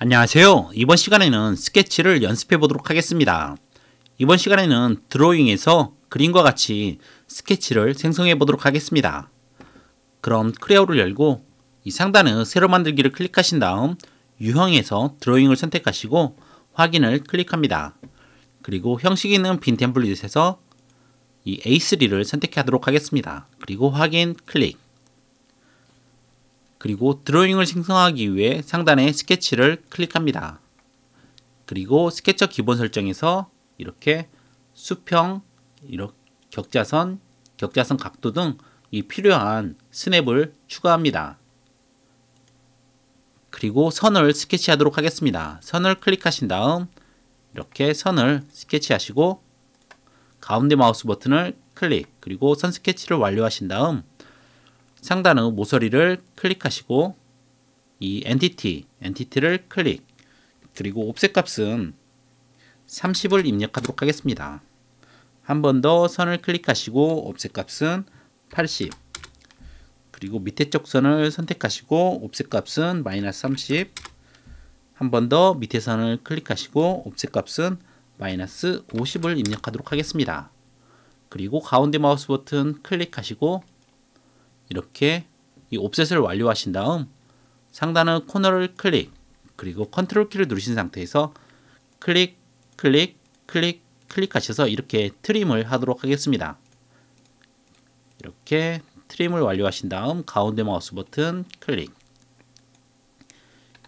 안녕하세요. 이번 시간에는 스케치를 연습해 보도록 하겠습니다. 이번 시간에는 드로잉에서 그림과 같이 스케치를 생성해 보도록 하겠습니다. 그럼 크레어를 열고 이 상단의 새로 만들기를 클릭하신 다음 유형에서 드로잉을 선택하시고 확인을 클릭합니다. 그리고 형식 있는 빈 템플릿에서 이 A3를 선택하도록 하겠습니다. 그리고 확인 클릭. 그리고 드로잉을 생성하기 위해 상단에 스케치를 클릭합니다. 그리고 스케쳐 기본 설정에서 이렇게 수평, 이렇게 격자선, 격자선 각도 등 이 필요한 스냅을 추가합니다. 그리고 선을 스케치하도록 하겠습니다. 선을 클릭하신 다음 이렇게 선을 스케치하시고 가운데 마우스 버튼을 클릭 그리고 선 스케치를 완료하신 다음 상단의 모서리를 클릭하시고 이 엔티티, 엔티티를 클릭 그리고 옵셋 값은 30을 입력하도록 하겠습니다. 한 번 더 선을 클릭하시고 옵셋 값은 80 그리고 밑에 쪽 선을 선택하시고 옵셋 값은 마이너스 30 한 번 더 밑에 선을 클릭하시고 옵셋 값은 마이너스 50을 입력하도록 하겠습니다. 그리고 가운데 마우스 버튼 클릭하시고 이렇게 이 옵셋을 완료하신 다음 상단의 코너를 클릭 그리고 컨트롤 키를 누르신 상태에서 클릭 클릭 클릭 클릭하셔서 이렇게 트림을 하도록 하겠습니다. 이렇게 트림을 완료하신 다음 가운데 마우스 버튼 클릭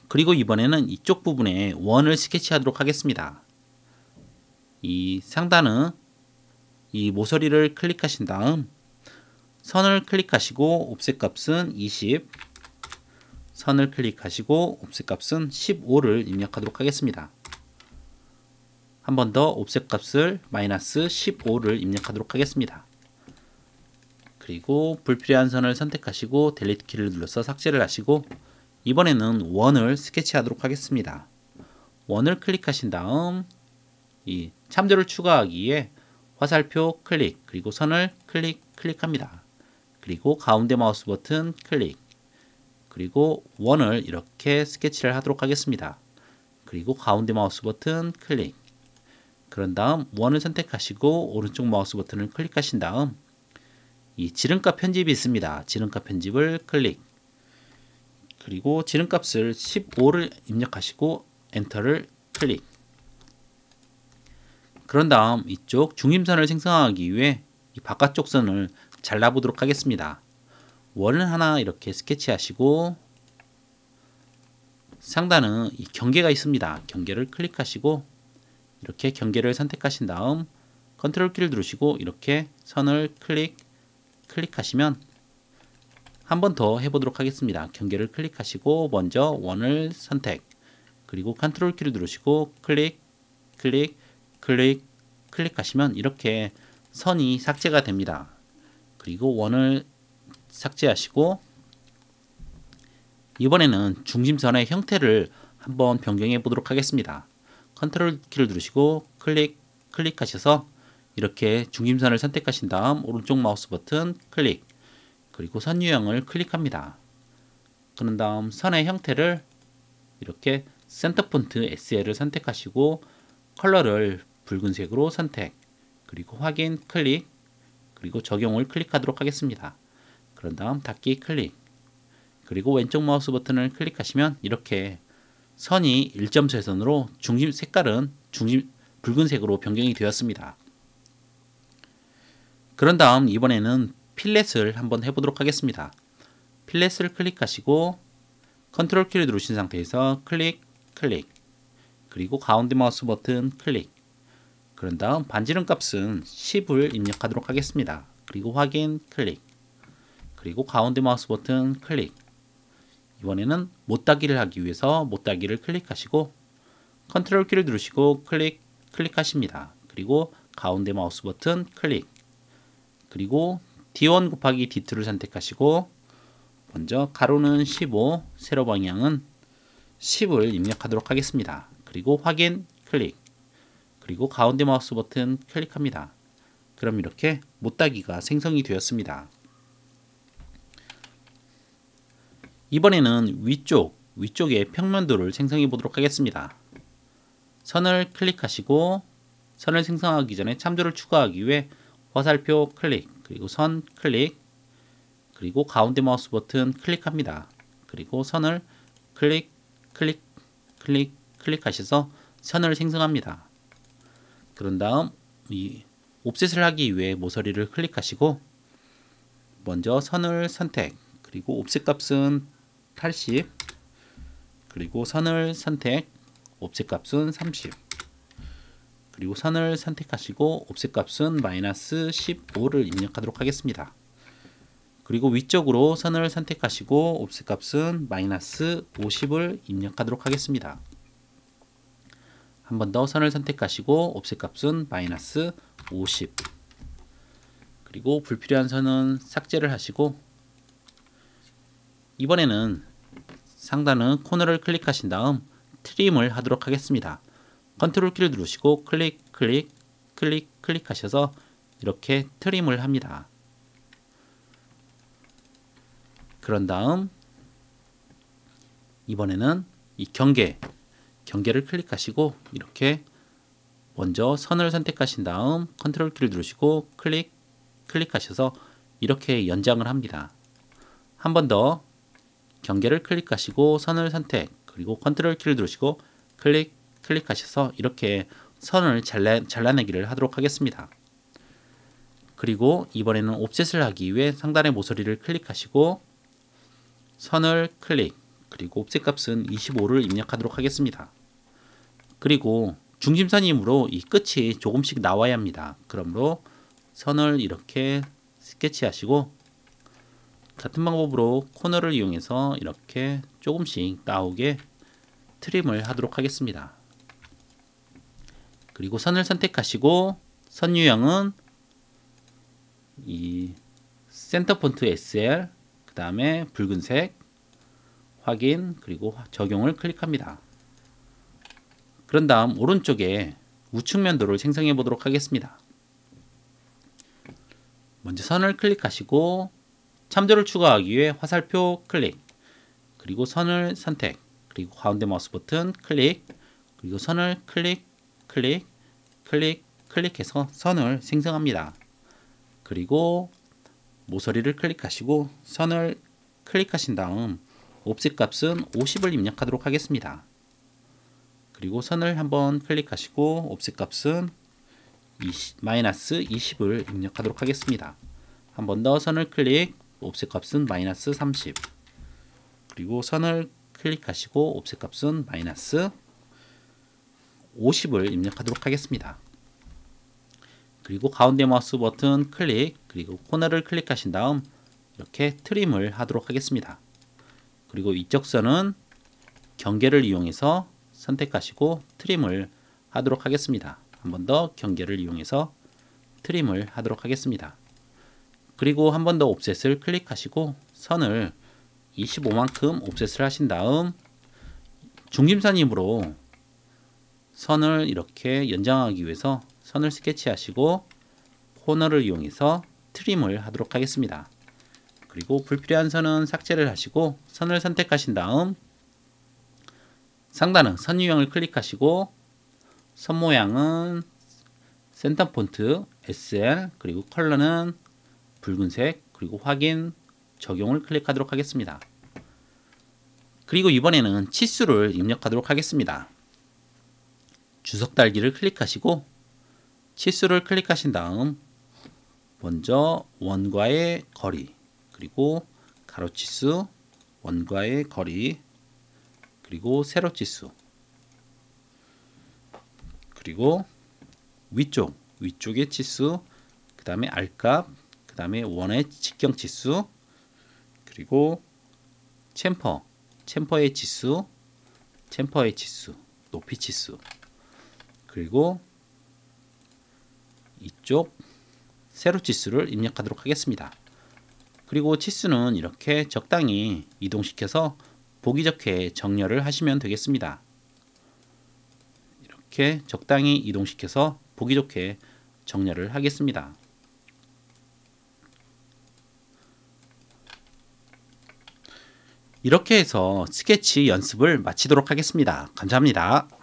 그리고 이번에는 이쪽 부분에 원을 스케치하도록 하겠습니다. 이 상단의 이 모서리를 클릭하신 다음 선을 클릭하시고 옵셋 값은 20 선을 클릭하시고 옵셋 값은 15를 입력하도록 하겠습니다. 한 번 더 옵셋 값을 마이너스 15를 입력하도록 하겠습니다. 그리고 불필요한 선을 선택하시고 델리트 키를 눌러서 삭제를 하시고 이번에는 원을 스케치하도록 하겠습니다. 원을 클릭하신 다음 이 참조를 추가하기에 화살표 클릭 그리고 선을 클릭 클릭합니다. 그리고 가운데 마우스 버튼 클릭 그리고 원을 이렇게 스케치를 하도록 하겠습니다. 그리고 가운데 마우스 버튼 클릭 그런 다음 원을 선택하시고 오른쪽 마우스 버튼을 클릭하신 다음 이 지름값 편집이 있습니다. 지름값 편집을 클릭 그리고 지름값을 15를 입력하시고 엔터를 클릭 그런 다음 이쪽 중심선을 생성하기 위해 이 바깥쪽 선을 잘라보도록 하겠습니다. 원을 하나 이렇게 스케치하시고 상단은 이 경계가 있습니다. 경계를 클릭하시고 이렇게 경계를 선택하신 다음 컨트롤 키를 누르시고 이렇게 선을 클릭 클릭하시면 한 번 더 해보도록 하겠습니다. 경계를 클릭하시고 먼저 원을 선택 그리고 컨트롤 키를 누르시고 클릭 클릭 클릭 클릭하시면 이렇게 선이 삭제가 됩니다. 그리고 원을 삭제하시고 이번에는 중심선의 형태를 한번 변경해 보도록 하겠습니다. 컨트롤 키를 누르시고 클릭 클릭하셔서 이렇게 중심선을 선택하신 다음 오른쪽 마우스 버튼 클릭 그리고 선 유형을 클릭합니다. 그런 다음 선의 형태를 이렇게 센터 폰트 SL을 선택하시고 컬러를 붉은색으로 선택 그리고 확인 클릭 그리고 적용을 클릭하도록 하겠습니다. 그런 다음 닫기 클릭 그리고 왼쪽 마우스 버튼을 클릭하시면 이렇게 선이 1.쇄선으로 중심 색깔은 중심 붉은색으로 변경이 되었습니다. 그런 다음 이번에는 필렛을 한번 해보도록 하겠습니다. 필렛을 클릭하시고 컨트롤 키를 누르신 상태에서 클릭, 클릭 그리고 가운데 마우스 버튼 클릭 그런 다음 반지름 값은 10을 입력하도록 하겠습니다. 그리고 확인 클릭 그리고 가운데 마우스 버튼 클릭 이번에는 못따기를 하기 위해서 못따기를 클릭하시고 컨트롤 키를 누르시고 클릭 클릭하십니다. 그리고 가운데 마우스 버튼 클릭 그리고 D1 곱하기 D2를 선택하시고 먼저 가로는 15 세로 방향은 10을 입력하도록 하겠습니다. 그리고 확인 클릭 그리고 가운데 마우스 버튼 클릭합니다. 그럼 이렇게 못따기가 생성이 되었습니다. 이번에는 위쪽 위쪽에 평면도를 생성해 보도록 하겠습니다. 선을 클릭하시고 선을 생성하기 전에 참조를 추가하기 위해 화살표 클릭 그리고 선 클릭 그리고 가운데 마우스 버튼 클릭합니다. 그리고 선을 클릭 클릭 클릭 클릭하셔서 선을 생성합니다. 그런 다음 이 옵셋을 하기 위해 모서리를 클릭하시고 먼저 선을 선택 그리고 옵셋 값은 80 그리고 선을 선택 옵셋 값은 30 그리고 선을 선택하시고 옵셋 값은 마이너스 15를 입력하도록 하겠습니다. 그리고 위쪽으로 선을 선택하시고 옵셋 값은 마이너스 50을 입력하도록 하겠습니다. 한 번 더 선을 선택하시고 옵셋 값은 마이너스 50 그리고 불필요한 선은 삭제를 하시고 이번에는 상단은 코너를 클릭하신 다음 트림을 하도록 하겠습니다. 컨트롤 키를 누르시고 클릭 클릭 클릭 클릭하셔서 이렇게 트림을 합니다. 그런 다음 이번에는 이 경계 경계를 클릭하시고 이렇게 먼저 선을 선택하신 다음 컨트롤 키를 누르시고 클릭 클릭하셔서 이렇게 연장을 합니다. 한 번 더 경계를 클릭하시고 선을 선택 그리고 컨트롤 키를 누르시고 클릭 클릭하셔서 이렇게 선을 잘라, 잘라내기를 하도록 하겠습니다. 그리고 이번에는 옵셋을 하기 위해 상단의 모서리를 클릭하시고 선을 클릭 그리고 옵셋 값은 25를 입력하도록 하겠습니다. 그리고 중심선이므로 이 끝이 조금씩 나와야 합니다. 그러므로 선을 이렇게 스케치하시고 같은 방법으로 코너를 이용해서 이렇게 조금씩 나오게 트림을 하도록 하겠습니다. 그리고 선을 선택하시고 선 유형은 이 센터 폰트 SL 그 다음에 붉은색 확인 그리고 적용을 클릭합니다. 그런 다음 오른쪽에 우측 면도를 생성해 보도록 하겠습니다. 먼저 선을 클릭하시고 참조를 추가하기 위해 화살표 클릭 그리고 선을 선택 그리고 가운데 마우스 버튼 클릭 그리고 선을 클릭 클릭 클릭 클릭해서 선을 생성합니다. 그리고 모서리를 클릭하시고 선을 클릭하신 다음 옵셋 값은 50을 입력하도록 하겠습니다. 그리고 선을 한번 클릭하시고 옵셋 값은 20, 마이너스 20을 입력하도록 하겠습니다. 한 번 더 선을 클릭 옵셋 값은 마이너스 30 그리고 선을 클릭하시고 옵셋 값은 마이너스 50을 입력하도록 하겠습니다. 그리고 가운데 마우스 버튼 클릭 그리고 코너를 클릭하신 다음 이렇게 트림을 하도록 하겠습니다. 그리고 이쪽 선은 경계를 이용해서 선택하시고 트림을 하도록 하겠습니다. 한 번 더 경계를 이용해서 트림을 하도록 하겠습니다. 그리고 한 번 더 옵셋을 클릭하시고 선을 25만큼 옵셋을 하신 다음 중심선이므로 선을 이렇게 연장하기 위해서 선을 스케치하시고 코너를 이용해서 트림을 하도록 하겠습니다. 그리고 불필요한 선은 삭제를 하시고 선을 선택하신 다음 상단은 선 유형을 클릭하시고 선 모양은 센터 폰트 SL 그리고 컬러는 붉은색 그리고 확인 적용을 클릭하도록 하겠습니다. 그리고 이번에는 치수를 입력하도록 하겠습니다. 주석 달기를 클릭하시고 치수를 클릭하신 다음 먼저 원과의 거리 그리고 가로치수 원과의 거리 그리고 세로치수 그리고 위쪽 위쪽의 치수 그 다음에 R값 그 다음에 원의 직경 치수 그리고 챔퍼 챔퍼의 치수 챔퍼의 치수 높이 치수 그리고 이쪽 세로 치수를 입력하도록 하겠습니다. 그리고 치수는 이렇게 적당히 이동시켜서 보기 좋게 정렬을 하시면 되겠습니다. 이렇게 적당히 이동시켜서 보기 좋게 정렬을 하겠습니다. 이렇게 해서 스케치 연습을 마치도록 하겠습니다. 감사합니다.